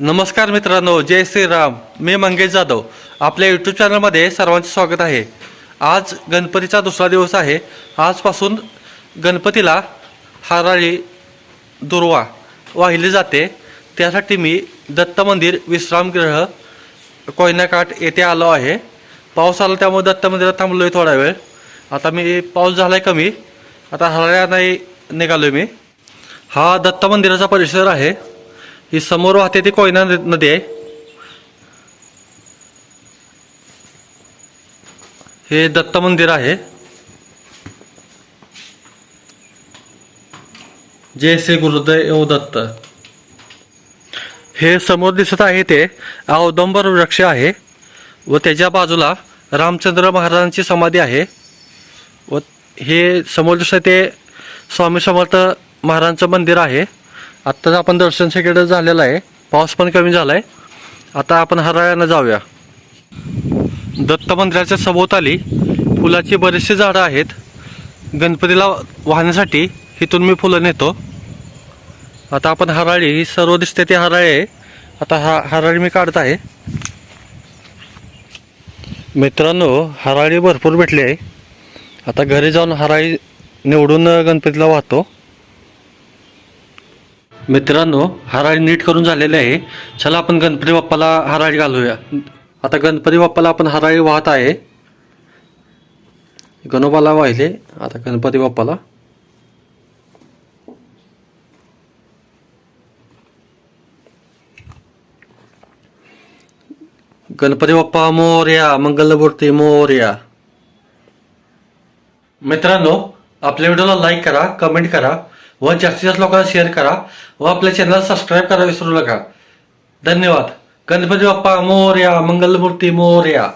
नमस्कार मित्रांनो जय श्रीराम. मी मंगेश जाधव. आपल्या यूट्यूब चॅनलमध्ये सर्वांचे स्वागत आहे. आज गणपतीचा दुसरा दिवस आहे. आजपासून गणपतीला हाराळी दुर्वा वाहिली जाते. त्यासाठी मी दत्त मंदिर विश्रामगृह कोयनाकाठ येथे आलो आहे. पाऊस आला त्यामुळे दत्त मंदिरात थांबलो आहे थोडा वेळ. आता मी पाऊस झाला आहे कमी. आता हराळ्या नाही निघालो मी. हा दत्त मंदिराचा परिसर आहे. ही समोर वाहते ती कोयना नदी आहे. हे दत्त मंदिर आहे. जय श्री गुरुदेव दत्त. हे समोर दिसत आहे ते औदंबर वृक्ष आहे व त्याच्या बाजूला रामचंद्र महाराजांची समाधी आहे. व हे समोर दिसत ते स्वामी समर्थ महाराजांचं मंदिर आहे. आत्ताच आपण दर्शन सेकंड झालेलं आहे. पाऊस पण कमी झाला आहे आता आपण हराळ्यानं जाऊया. दत्त मंदिराच्या सभोवताली फुलाची बरीचशी झाडं आहेत. गणपतीला वाहण्यासाठी इथून मी फुलं नेतो. आता आपण हराळी ही सर्व दिसते ती हराळी आहे. आता हा हराळी मी काढत आहे. मित्रांनो हराळी भरपूर भेटली आहे. आता घरी जाऊन हराळी निवडून गणपतीला वाहतो. मित्रांनो हराळी नीट करून झालेले आहे. चला आपण गणपती बाप्पाला हराळी घालूया. आता गणपती बाप्पाला आपण हराळी वाहत आहे. गणोबाला वाहिले. आता गणपती बाप्पाला. गणपती बाप्पा मोर्या. मंगलमूर्ती मोर्या. मित्रांनो आपल्या व्हिडिओला लाईक करा कमेंट करा. व जास्तीत जास्त लोकांना शेअर करा व आपल्या चॅनल सबस्क्राईब करा विसरू नका. धन्यवाद. गणपती बाप्पा मोर्या मंगलमूर्ती मोर्या.